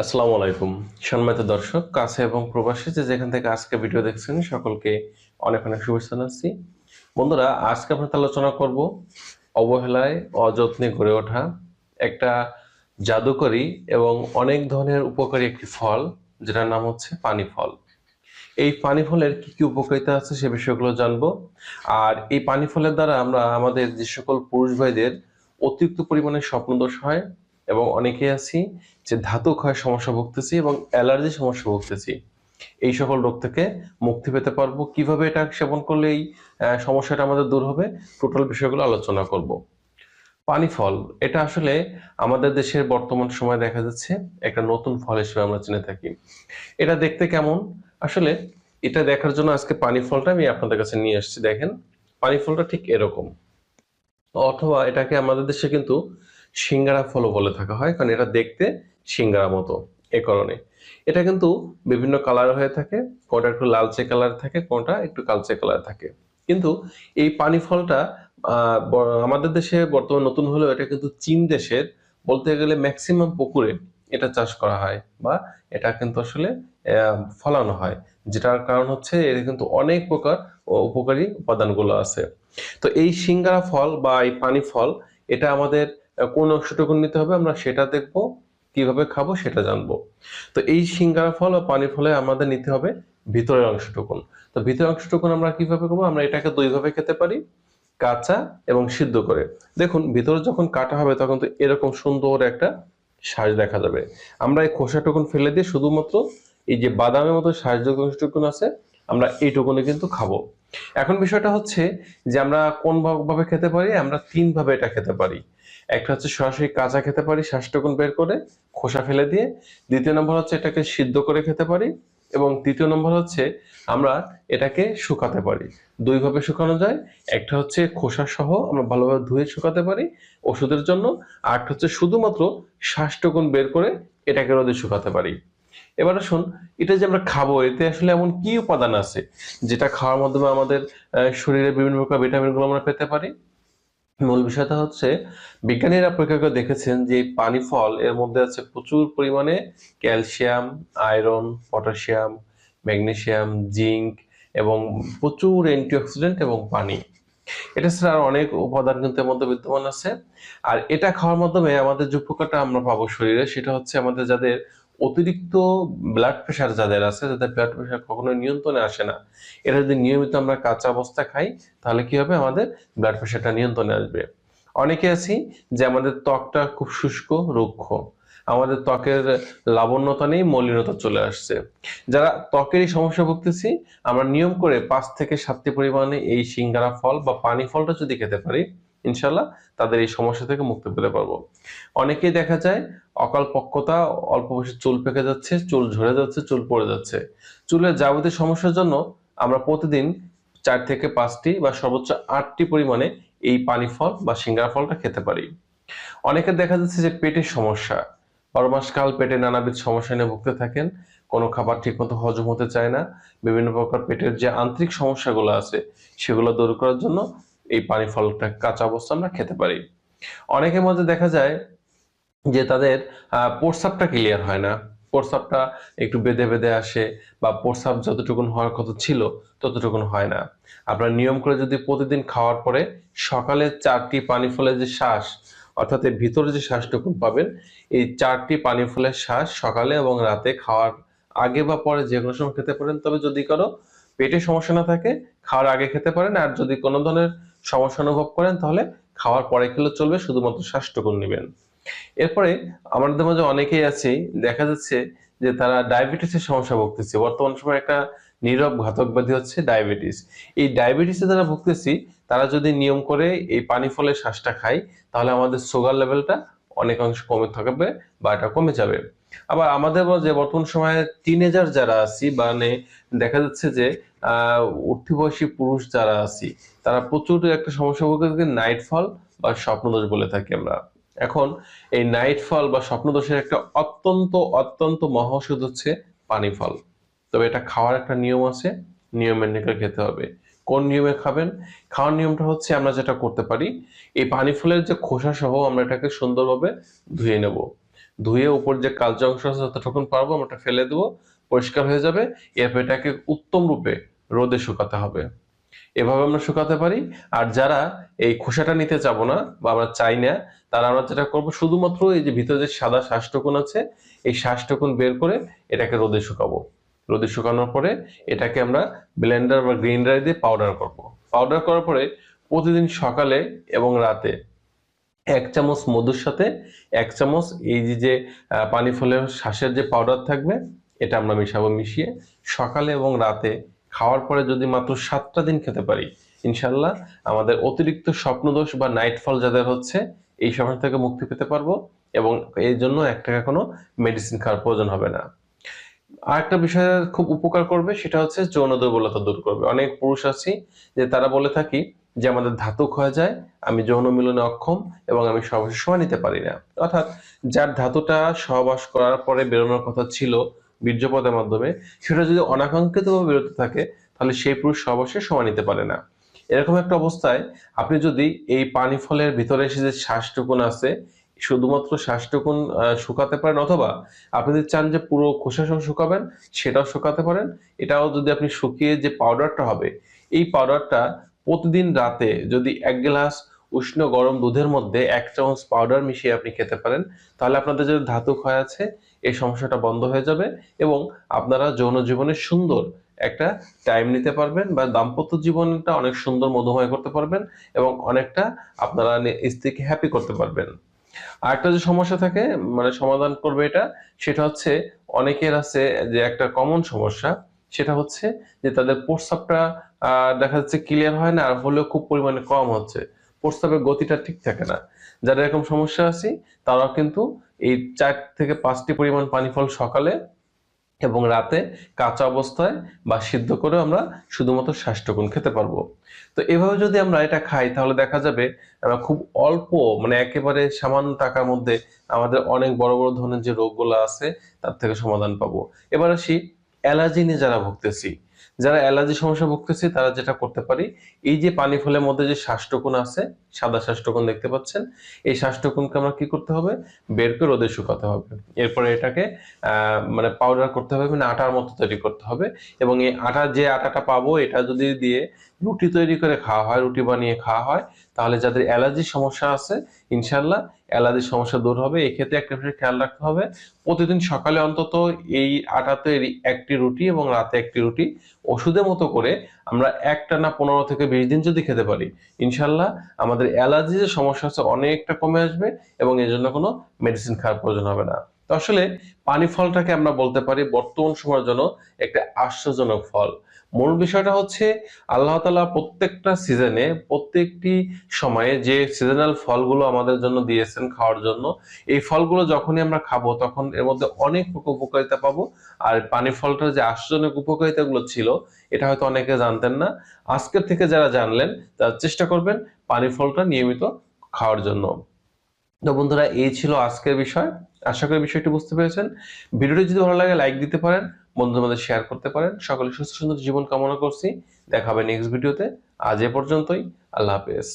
আসসালামু আলাইকুম। সম্মানিত দর্শক, কাছে এবং প্রবাসী যে যেখান থেকে আজকে ভিডিও দেখছেন, সকলকে অনেক অনেক শুভেচ্ছা জানাচ্ছি। বন্ধুরা, আজকে আপনার আলোচনা করব অবহেলায় অযত্নে গড়ে ওঠা একটা জাদুকরী এবং অনেক ধরনের উপকারী একটি ফল, যেটার নাম হচ্ছে পানি ফল। এই পানি ফলের কি কি উপকারিতা আছে সে বিষয়গুলো জানব। আর এই পানি ফলের দ্বারা আমরা আমাদের যে সকল পুরুষ ভাইদের অতিরিক্ত পরিমাণে স্বপ্নদোষ হয় এবং অনেকে আছি যে ধাতু ক্ষয় সমস্যা ভুগতেছি এবং অ্যালার্জি সমস্যা ভুগতেছি। এই সকল রোগ থেকে মুক্তি পেতে পারব। কীভাবে এটা সেবন করলে এই সমস্যাটা আমাদের দূর হবে? টোটাল বিষয়গুলো আলোচনা করব। পানি ফল, এটা আসলে আমাদের দেশের বর্তমান সময় দেখা যাচ্ছে একটা নতুন ফল হিসেবে আমরা চিনে থাকি। এটা দেখতে কেমন? আসলে এটা দেখার জন্য আজকে পানি ফলটা আমি আপনাদের কাছে নিয়ে আসছি। দেখেন, পানি ফলটা ঠিক এরকম। অথবা এটাকে আমাদের দেশে কিন্তু সিঙ্গারা ফলও বলে থাকা হয়, কারণ এটা দেখতে সিঙ্গারা মতো এ কারণে। এটা কিন্তু বিভিন্ন কালার হয়ে থাকে কোনটা একটু লালচে কালার থাকে কোনটা একটু কালচে কালার থাকে। কিন্তু এই পানি ফলটা আমাদের দেশে বর্তমান নতুন হলেও এটা কিন্তু চীন দেশের বলতে গেলে ম্যাক্সিমাম পুকুরে এটা চাষ করা হয় বা এটা কিন্তু আসলে ফলানো হয়। যেটার কারণ হচ্ছে এর কিন্তু অনেক প্রকার উপকারী উপাদানগুলো আছে। তো এই সিঙ্গারা ফল বা এই পানি ফল, এটা আমাদের কোন অংশটুকু নিতে হবে, আমরা সেটা দেখব, কীভাবে খাব সেটা জানব। তো এই সিঙ্গারা ফল ও পানি ফলে আমাদের নিতে হবে ভিতরের অংশটুকুন। তো ভিতরের অংশটুকুন আমরা কীভাবে করব? আমরা এটাকে দুইভাবে খেতে পারি, কাঁচা এবং সিদ্ধ করে। দেখুন, ভিতরে যখন কাটা হবে তখন তো এরকম সুন্দর একটা সাজ দেখা যাবে। আমরা এই খোসাটুকুন ফেলে দিয়ে শুধুমাত্র এই যে বাদামের মতো সাজযোগ্য অংশটুকুন আছে, আমরা এইটুকুনে কিন্তু খাব। এখন বিষয়টা হচ্ছে যে আমরা কোন ভাব- খেতে পারি? আমরা তিন ভাবে এটা খেতে পারি। একটা হচ্ছে সরাসরি কাঁচা খেতে পারি, শ্বাসটুকুন বের করে খোসা ফেলে দিয়ে। দ্বিতীয় নম্বর হচ্ছে এটাকে সিদ্ধ করে খেতে পারি। এবং তৃতীয় নম্বর হচ্ছে আমরা এটাকে শুকাতে পারি। দুই ভাবে শুকানো যায়। একটা হচ্ছে খোসা সহ আমরা ভালোভাবে ধুয়ে শুকাতে পারি ওষুধের জন্য। আর হচ্ছে শুধুমাত্র শ্বাসটুকুন বের করে এটাকে রোদে শুকাতে পারি। এবার আসুন, এটা যে আমরা খাব, এতে আসলে এমন কি উপাদান আছে যেটা খাওয়ার মাধ্যমে আমাদের শরীরে বিভিন্ন প্রকার ভিটামিনগুলো আমরা পেতে পারি? মূল বিষয়টা হচ্ছে, বিজ্ঞানীরা পরীক্ষা করে দেখেছেন যে পানি ফল এর মধ্যে আছে প্রচুর পরিমাণে calcium, iron, potassium, magnesium, zinc এবং প্রচুর অ্যান্টিঅক্সিডেন্ট এবং পানি। এটা ছাড়া আর অনেক উপাদান কিন্তু এর মধ্যে বিদ্যমান আছে। আর এটা খাওয়ার মাধ্যমে আমাদের যে উপকারটা আমরা পাবো শরীরে, সেটা হচ্ছে আমাদের যাদের অতিরিক্ত ব্লাড প্রেশার যাদের আছে, যাদের ব্লাড প্রেশার কখনো নিয়ন্ত্রণে আসে না এটা যদি নিয়মিত আমরা কাঁচা অবস্থা খাই, তাহলে কি হবে? আমাদের ব্লাড প্রেশারটা নিয়ন্ত্রণে আসবে। অনেকে আছি যে আমাদের ত্বকটা খুব শুষ্ক, রুক্ষ। আমাদের ত্বকের লাবণ্যতা নেই, মলিনতা চলে আসছে। যারা ত্বকের এই সমস্যা ভুগতেছি, আমরা নিয়ম করে পাঁচ থেকে সাতটি পরিমাণে এই সিঙ্গারা ফল বা পানি ফলটা যদি খেতে পারি ইনশাল্লাহ তাদের এই সমস্যা থেকে মুক্তি পেতে পারব। অনেকেই দেখা যায় অকাল পক্কতা অল্প বয়সে চুল পেকে যাচ্ছে, চুল ঝরে যাচ্ছে, চুল পড়ে যাচ্ছে। চুলের যাবতীয় সমস্যার জন্য আমরা প্রতিদিন চার থেকে পাঁচটি বা সর্বোচ্চ আটটি পরিমাণে এই পানি ফল বা সিঙ্গারা ফলটা খেতে পারি। অনেকে দেখা যাচ্ছে যে পেটের সমস্যা বারো মাস কাল পেটে নানাবিধ সমস্যা নিয়ে ভুগতে থাকেন, কোনো খাবার ঠিকমতো হজম হতে চায় না, বিভিন্ন প্রকার পেটের যে আন্তরিক সমস্যাগুলো আছে সেগুলো দূর করার জন্য এই পানি ফলটা কাঁচা অবস্থা আমরা খেতে পারি। অনেকের মধ্যে দেখা যায় যে তাদের প্রস্রাবটা ক্লিয়ার হয় না। প্রস্রাবটা একটু বেঁধে বেঁধে আসে বা প্রস্রাব যতটুকুন হওয়ার কথা ছিল ততটুকুন হয় না। আপনার নিয়ম করে যদি প্রতিদিন খাওয়ার পরে সকালে চারটি পানি ফলের যে শ্বাস, অর্থাৎ এর ভিতরে যে শ্বাসটুকুন পাবেন, এই চারটি পানি ফলের শ্বাস সকালে এবং রাতে খাওয়ার আগে বা পরে যে কোনো সময় খেতে পারেন। তবে যদি কারও পেটে সমস্যা না থাকে, খাওয়ার আগে খেতে পারেন। আর যদি কোনো ধরনের সমস্যা অনুভব করেন, তাহলে খাওয়ার পরে খেলে চলবে, শুধুমাত্র শ্বাসটুকুন নেবেন। এরপরে আমাদের মাঝে অনেকেই আছে, দেখা যাচ্ছে যে তারা ডায়াবেটিসের সমস্যা ভুগতেছে। বর্তমান সময় একটা নীরব ঘাতক ব্যাধি হচ্ছে ডায়াবেটিস। এই ডায়াবেটিসে যারা ভুগতেছি, তারা যদি নিয়ম করে এই পানি ফলের শ্বাসটা খায়, তাহলে আমাদের সুগার লেভেলটা অনেকাংশ কমে থাকবে বা এটা কমে যাবে। আবার আমাদের যে বর্তমান সময়ে টিনেজার যারা আছি মানে দেখা যাচ্ছে যে, আহ উঠতি বয়সী পুরুষ যারা আছি, তারা প্রচুর একটা সমস্যা নাইট ফল বা স্বপ্নদোষ বলে থাকি আমরা। এখন এই নাইট ফল বা স্বপ্নদোষের একটা অত্যন্ত অত্যন্ত মহা ওষুধ হচ্ছে পানি ফল তবে এটা খাওয়ার একটা নিয়ম আছে, নিয়ম মেনে খেতে হবে। কোন নিয়মে খাবেন? খাওয়ার নিয়মটা হচ্ছে আমরা যেটা করতে পারি, এই পানি ফলের যে খোসা সহ আমরা এটাকে সুন্দরভাবে ধুয়ে নেব। ধুয়ে উপর যে কালচে অংশ আছে যতটুকুন পারব আমরা ফেলে দেবো, পরিষ্কার হয়ে যাবে। এরপর এটাকে উত্তম রূপে রোদে শুকাতে হবে। এভাবে আমরা শুকাতে পারি। আর যারা এই খোসাটা নিতে চাবো না বা আমরা চাই না, তারা আমরা যেটা করব, শুধুমাত্র এই যে ভিতরে যে সাদা শ্বাসটকুন আছে, এই শ্বাসটকুন বের করে এটাকে রোদে শুকাবো। রোদে শুকানোর পরে এটাকে আমরা ব্লেন্ডার বা গ্রাইন্ডার দিয়ে পাউডার করব। পাউডার করার পরে প্রতিদিন সকালে এবং রাতে এক চামচ মধুর সাথে, এক চামচ এই যে পানি ফলের শ্বাসের যে পাউডার থাকবে, এটা আমরা মিশাবো, মিশিয়ে সকালে এবং রাতে খাওয়ার পরে যদি মাত্র সাতটা দিন খেতে পারি, ইনশাল্লাহ আমাদের অতিরিক্ত স্বপ্নদোষ বা নাইট ফল যাদের হচ্ছে, এই সমস্যা থেকে মুক্তি পেতে পারব এবং এর জন্য এক টাকা কোনো মেডিসিন খাওয়ার প্রয়োজন হবে না। আরেকটা বিষয় খুব উপকার করবে, সেটা হচ্ছে যৌন দুর্বলতা দূর করবে। অনেক পুরুষ আছি যে তারা বলে থাকি যে আমাদের ধাতু ক্ষয় যায়, আমি যৌন মিলনে অক্ষম এবং আমি সহজে সময় নিতে পারি না। অর্থাৎ যার ধাতুটা সহবাস করার পরে বেরোনোর কথা ছিল বীর্যপদের মাধ্যমে, সেটা যদি অনাকাঙ্ক্ষিতভাবে বেরোতে থাকে, তাহলে সেই পুরুষ সহবাসে সময় নিতে পারে না। এরকম একটা অবস্থায় আপনি যদি এই পানি ফলের ভিতরে এসে যে শ্বাসটুকুন আছে, শুধুমাত্র শ্বাসটুকুন শুকাতে পারেন অথবা আপনি যদি চান যে পুরো খোসা সহ শুকাবেন, সেটাও শুকাতে পারেন। এটাও যদি আপনি শুকিয়ে যে পাউডারটা হবে, এই পাউডারটা প্রতিদিন রাতে যদি এক গ্লাস উষ্ণ গরম দুধের মধ্যে এক চামচ পাউডার মিশিয়ে আপনি খেতে পারেন, তাহলে আপনাদের যে ধাতু ক্ষয় আছে, এই সমস্যাটা বন্ধ হয়ে যাবে এবং আপনারা যৌন জীবনে সুন্দর একটা টাইম নিতে পারবেন বা দাম্পত্য জীবনটা অনেক সুন্দর মধুময় করতে পারবেন এবং অনেকটা আপনারা স্ত্রীকে হ্যাপি করতে পারবেন। আরেকটা যে সমস্যা থাকে মানে সমাধান করবে এটা, সেটা হচ্ছে অনেকের আছে যে একটা কমন সমস্যা, সেটা হচ্ছে যে তাদের প্রস্রাবটা দেখা যাচ্ছে ক্লিয়ার হয় না আর হলেও খুব পরিমাণে কম হচ্ছে। প্রস্রাবের গতিটা ঠিক থাকে না। যারা এরকম সমস্যা আছে, তারাও কিন্তু এই চার থেকে পাঁচটি পরিমাণ পানি ফল সকালে এবং রাতে কাঁচা অবস্থায় বা সিদ্ধ করে আমরা শুধুমাত্র স্বাস্থ্যগুণ খেতে পারব। তো এভাবে যদি আমরা এটা খাই, তাহলে দেখা যাবে আমরা খুব অল্প মানে একেবারে সামান্য টাকার মধ্যে আমাদের অনেক বড় বড় ধরনের যে রোগগুলো আছে, তার থেকে সমাধান পাবো। এবার আসি অ্যালার্জি নিয়ে যারা ভুগতেছি যারা অ্যালার্জি সমস্যা ভুগতেছে তারা যেটা করতে পারি, এই যে পানি ফলের মধ্যে যে শ্বাসটুকুন আছে সাদা শ্বাসটকুন দেখতে পাচ্ছেন। এই শ্বাসটকুনকে আমরা কি করতে হবে? বের করে রোদে শুকাতে হবে। এরপরে এটাকে মানে পাউডার করতে হবে মানে আটার মতো তৈরি করতে হবে। এবং এই আটা, যে আটাটা পাবো, এটা যদি দিয়ে রুটি তৈরি করে খাওয়া হয়, রুটি বানিয়ে খাওয়া হয়, তাহলে যাদের অ্যালার্জির সমস্যা আছে ইনশাল্লাহ অ্যালার্জির সমস্যা দূর হবে। এক্ষেত্রে একটা বিষয় খেয়াল রাখতে হবে, প্রতিদিন সকালে অন্তত এই আটা তৈরি একটি রুটি এবং রাতে একটি রুটি ওষুধের মতো করে আমরা একটা না পনেরো থেকে বিশ দিন যদি খেতে পারি, ইনশাল্লাহ আমাদের অ্যালার্জি যে সমস্যা আছে অনেকটা কমে আসবে এবং এর জন্য কোনো মেডিসিন খাওয়ার প্রয়োজন হবে না। তো আসলে পানি ফলটাকে আমরা বলতে পারি বর্তমান সময়ের জন্য একটা আশ্চর্যজনক ফল। মূল বিষয়টা হচ্ছে আল্লাহ তালা প্রত্যেকটা সিজনে প্রত্যেকটি সময়ে যে সিজনাল ফলগুলো আমাদের জন্য দিয়েছেন খাওয়ার জন্য, এই ফলগুলো যখনই আমরা খাব তখন এর মধ্যে অনেক উপকারিতা পাবো। আর পানি ফলটার যে আশ্চর্যজনক উপকারিতাগুলো ছিল, এটা হয়তো অনেকে জানতেন না। আজকের থেকে যারা জানলেন, তারা চেষ্টা করবেন পানি ফলটা নিয়মিত খাওয়ার জন্য। তো বন্ধুরা, এই ছিল আজকের বিষয়। আশা করি বিষয়টি বুঝতে পেরেছেন। ভিডিওটি যদি ভালো লাগে, লাইক দিতে পারেন। বন্ধুদের মধ্যে শেয়ার করতে পারেন। সকলে সুস্থ সুন্দর জীবন কামনা করছি। দেখা হবে নেক্সট ভিডিওতে আজ এ পর্যন্তই। আল্লাহ হাফেজ।